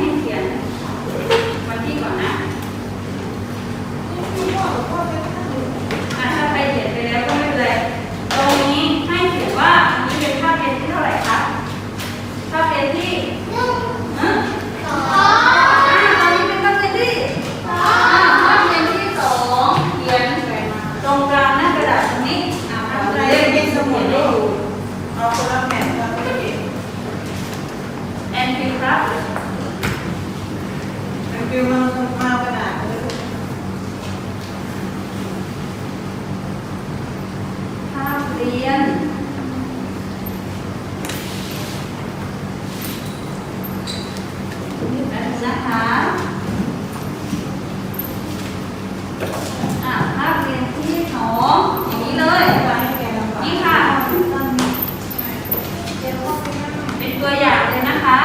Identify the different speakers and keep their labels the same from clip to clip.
Speaker 1: รูจะไม่ให้เขียนวันที่ก่อนนะอะถ้าใครเขียนไปแล้วก็ไม่เป็นไร ตรงนี้ให้เขียนว่าอันนี้เป็นภาพเรียนที่เท่าไหร่คะภาพเรียนที่ฮะอ่าตอนนี้เป็นภาพเรียนที่อ่าภาพเรียนที่สองเขียนตรงกลางหน้ากระดาษตรงนี้อ่าภาพเรียนที่สมุดให้ดู เ
Speaker 2: อาคนละแผ่นคนละเอง
Speaker 1: แอนฟิลครับ ม
Speaker 2: ันฟิวมันมากระดาษเลย
Speaker 1: ภาพเรียนนี่แป๊บนึงนะคะ อ่าภาพเรียนที่สองอย่างนี้เลย
Speaker 2: ไว้ให้แกลำบา
Speaker 1: ก นี่ค่ะ เป็นตัวอย่างเลยนะคะ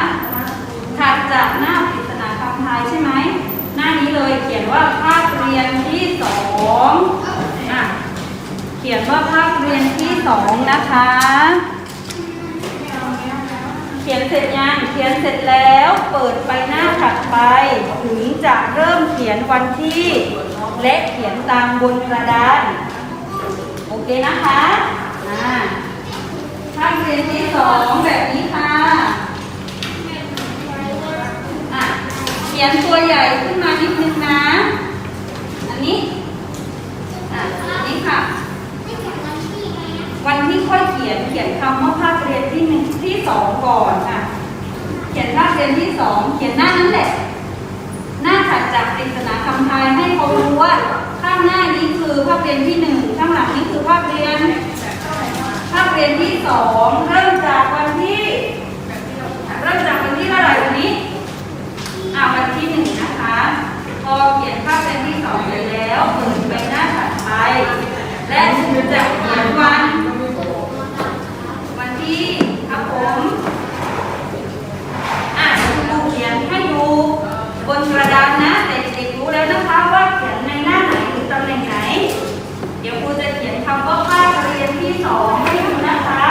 Speaker 1: ถัดจากหน้าปริศนาคำทายใช่ไหม หน้านี้เลยเขียนว่าภาพเรียนที่สองอะเขียน ว่าภาพเรียนที่สองนะคะ เขียนเสร็จยังเขียนเสร็จแล้ว เปิดไปหน้าถัดไป ถึงจะเริ่มเขียนวันที่ และเขียนตามบนกระดาน โอเคนะคะภาพเรียนที่สองแบบนี้ค่ะอะเขียนตัวใหญ่ขึ้นมานิดนึงนะ อันนี้ อะ อันนี้ค่ะ วันที่ค่อยเขียนเขียนคำว่าภาคเรียนที่หนึ่งที่สองก่อนค่ะเขียนภาคเรียนที่สองเขียนหน้านั้นแหละ หน้าถัดจากปริศนาคำทายให้เขารู้ว่าข้างหน้านี้คือภาคเรียนที่หนึ่งข้างหลังนี้คือภาคเรียนภาคเรียนที่สองเริ่มจากวันที่ เริ่มจากวันที่เท่าไหร่วันนี้อ่าวันที่หนึ่งนะคะ พอเขียนภาพเป็นที่สองไปแล้วเปิดไปหน้าถัดไปและจะเขียนวัน วันที่ครับผมอ่าคุณครูเขียนให้ดูบนกระดานนะแต่เด็กๆรู้แล้วนะคะว่าเขียนในหน้าไหนหรือตำแหน่งไหน เดี๋ยวครูจะเขียนคำว่าภาคเรียนที่สองให้ดูนะคะ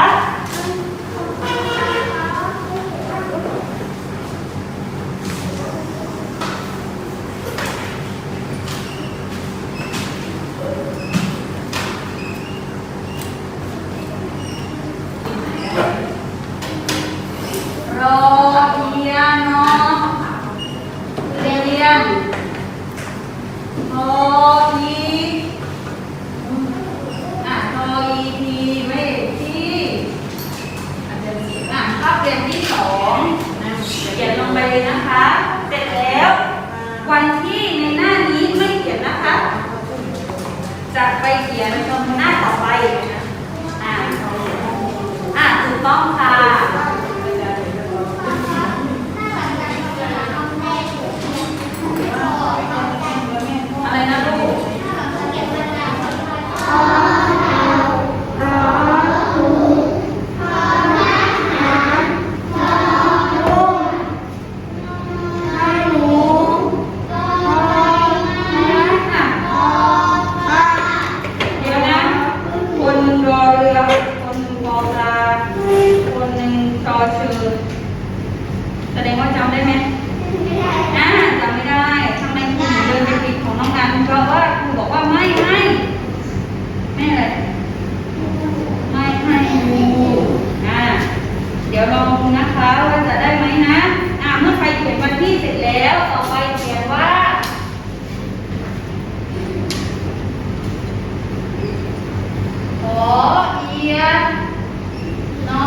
Speaker 1: รอเรียนเนาะเรียนทออีอะทออีทีไม่ที่อะภาพเรียนที่สองเขียนลงไปเลยนะคะ เสร็จแล้ว วันที่ในหน้านี้ ไม่เขียนนะคะจะไปเขียนตรงหน้าต่อไป อะอะถูกต้องค่ะ ตั ดี๋ยวลองดูนะคะว่าจะได้ไหมนะ อ่าเมื่อใครเขียนวันที่เสร็จแล้ว ต่อไปเขียนว่า ขอเอียนนอ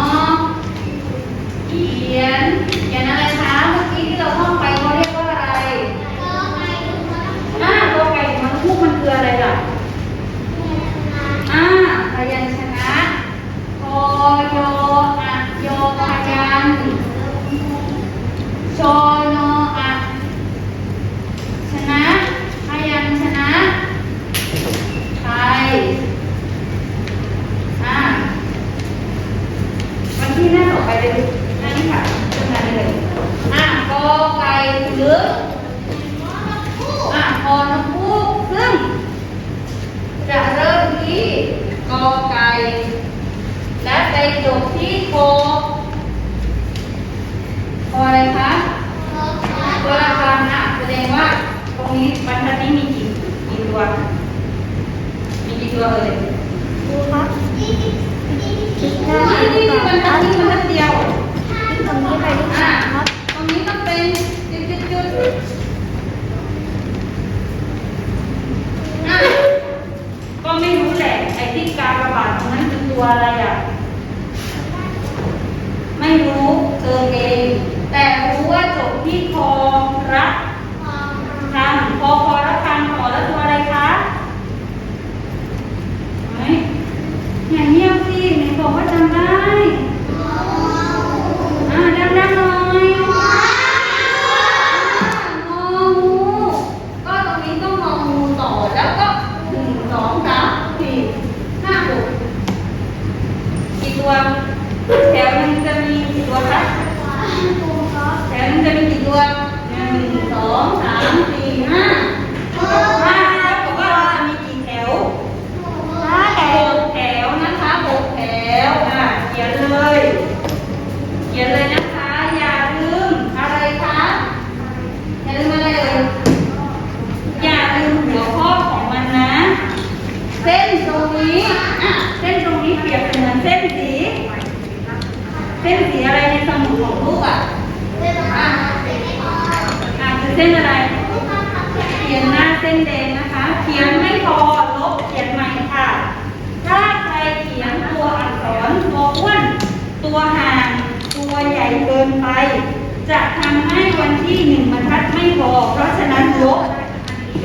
Speaker 1: เขียนเขียนอะไรคะเมื่อกี้ที่เราท่องไปเขาเรียกว่าอะไร
Speaker 3: ก็ไป
Speaker 1: อ่าตัวไก่มันคู่มันคืออะไรล่ะอ่าพยัญชนะคอยอ শান্তি। স্বর্ণ มีกี่ตัวเอ่ยดูครับ
Speaker 3: คิด
Speaker 1: หน้านี่นี่มันอันนี้มันอันเดียว
Speaker 3: ตรงนี้ไป
Speaker 1: ลูกอ่าศรครับตรงนี้ต้องเป็นจุดจุดจุดอะก็ไม่รู้แหละไอ้ที่การระบาดตรงนั้นคือตัวอะไรอะไม่รู้เธอเองแต่รู้ว่าจบที่คอรักคำพอคอรักคำขอแล้วตัวอะไรคะเฮ้ย อย่างเงียบสิไหนบอกว่าจำได้ อ่าดังๆหน่อยงองูก็ตรงนี้ต้องงองูต่อแล้วก็หนึ่งสองสามสี่ห้าหกกี่ตัวแถวหนึงจะมีกี่ตัวคะแถวหนึงจะมีกี่ตัวหนึ่งสองสามสี่ห้าห้าแล้วบอกว่าเราจะมีกี่แถว ห้าแถ ห ว กแถวนะคะหกแถวอะเขียนเลย เขียนเลยนะคะ อย่าลืมอะไรคะ อย่าลืมอะไรเอ่ยอย่าลืมหัวข้อของมันนะ เส้นตรงนี้อะเส้นตรงนี้เปรียบเสมือนเส้นสี เส้นสีอะไรในสมุดของลูกอะอะอะคือเส้นอะไร เขียนหน้าเส้นแดงนะคะ เขียนไม่พอลบเขียนใหม่ค่ะ ถ้าใครเขียนตัวอักษรตัวอ้วน ตัวห่าง ตัวใหญ่เกินไป จะทำให้วันที่หนึ่งบรรทัดไม่พอ เพราะฉะนั้นลบ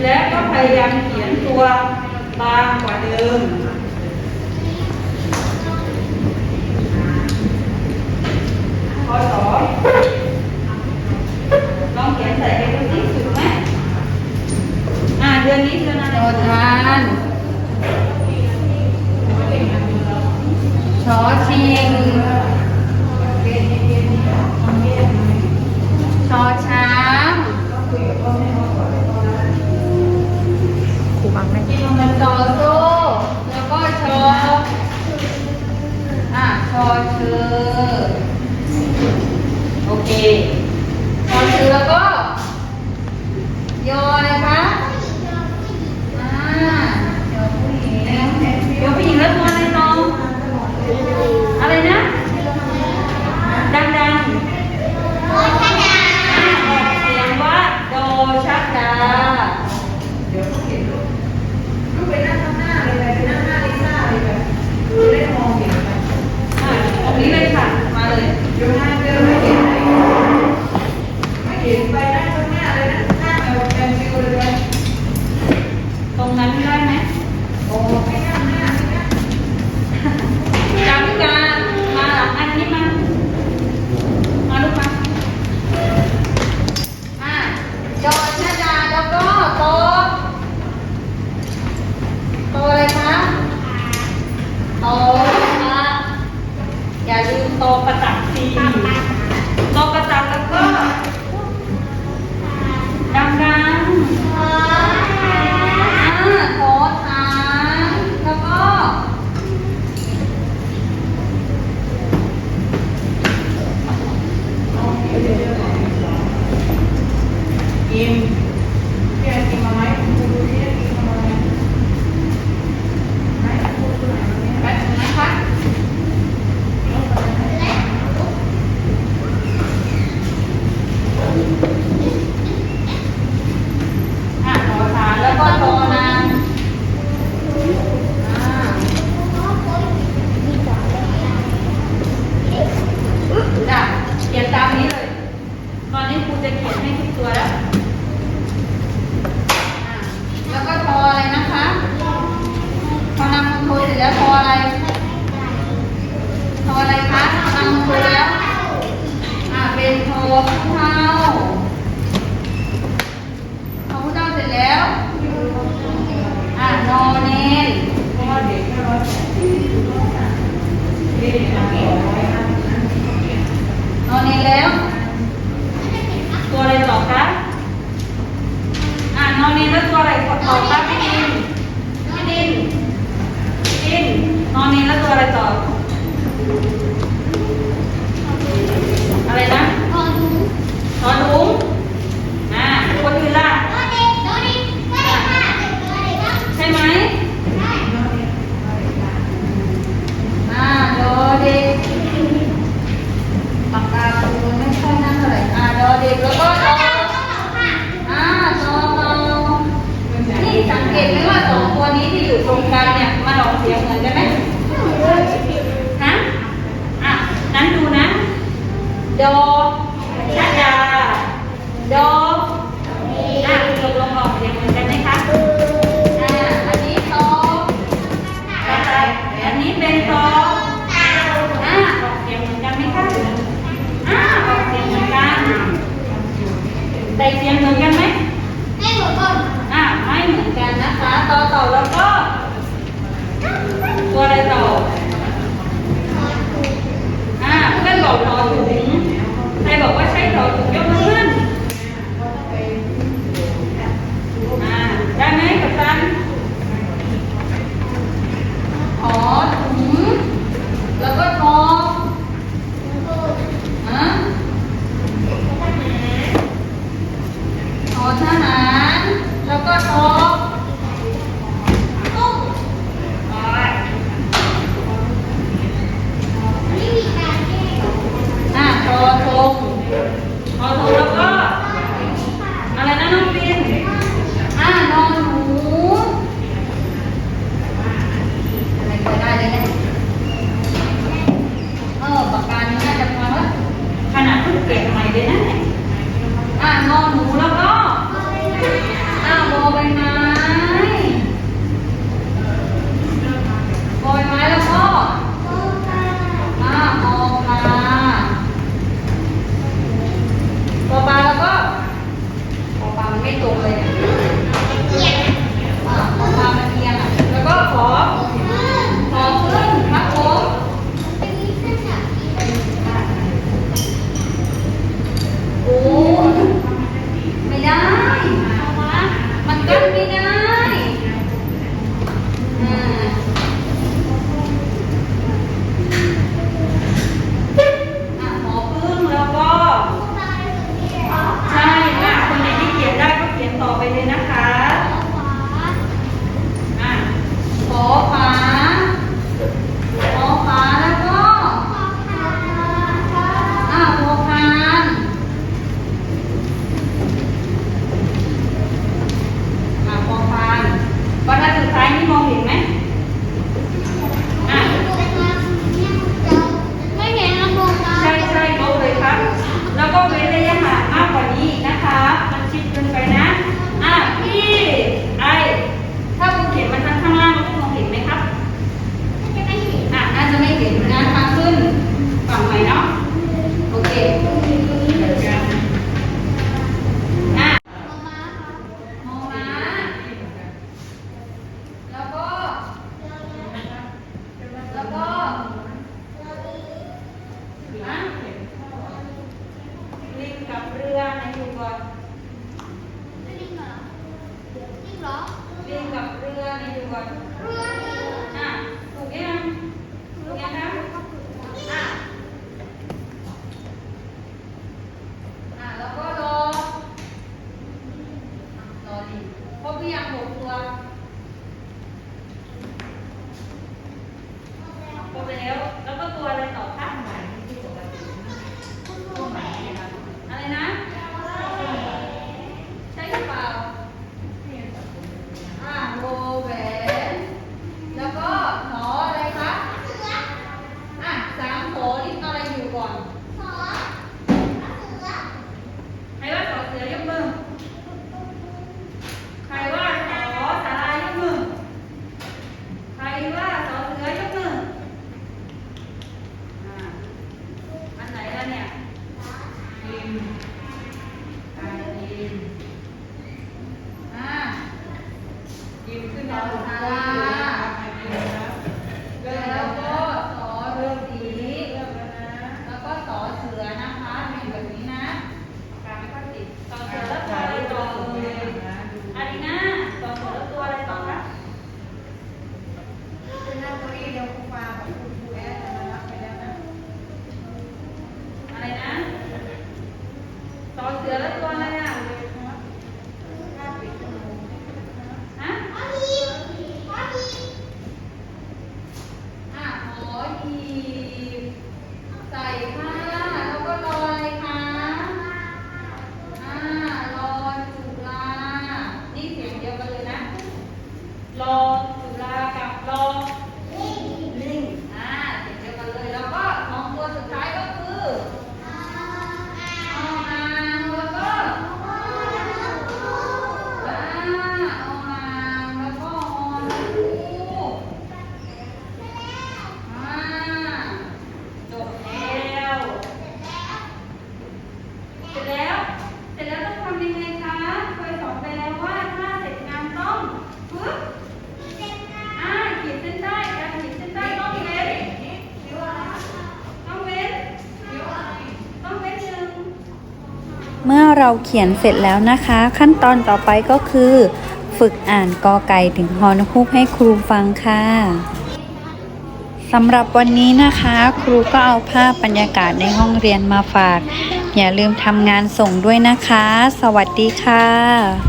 Speaker 1: และก็พยายามเขียนตัวบางกว่าเดิมพอสอลองเขียนใส่ไปดูสิถูกไหมอ่าเดือนนี้เดือนอะไรทานชอชิง ชอช้าง
Speaker 2: ครูบังไหม
Speaker 1: จอโซ่แล้วก็ชออ่าชอเชอโอเคชอเชอแล้วก็ยออ ป แต่เคียงเหมือนกันไหม
Speaker 3: ไม่เหมือนกัน
Speaker 1: อ่าไม่เหมือนกันนะคะต่อต่อแล้วก็ ตัวอะไรต่ออ่าเพื่อนบอกต่อถุงใครบอกว่าใช่ต่อถุงยกมือขึ้นอ่าได้ไหมกับตันอ๋อ ทหาร แล้วก็ทอตุ้ง
Speaker 3: นี่มีการแก้
Speaker 1: อ่ทอทงทอทแล้วก็ อะไรนะน้องปินอ่นอนหนูอะไรก็ได้เลยนะเออปากกานี้น่าจะพอแล้วขนาดเพิ่งเปลี่ยนใหม่เลยนะ อ่านอนหนูแล้วก็
Speaker 4: เราเขียนเสร็จแล้วนะคะ ขั้นตอนต่อไปก็คือ ฝึกอ่านกอไก่ถึงฮอนคูกให้ครูฟังค่ะสำหรับวันนี้นะคะ ครูก็เอาภาพบรรยากาศในห้องเรียนมาฝาก อย่าลืมทำงานส่งด้วยนะคะ สวัสดีค่ะ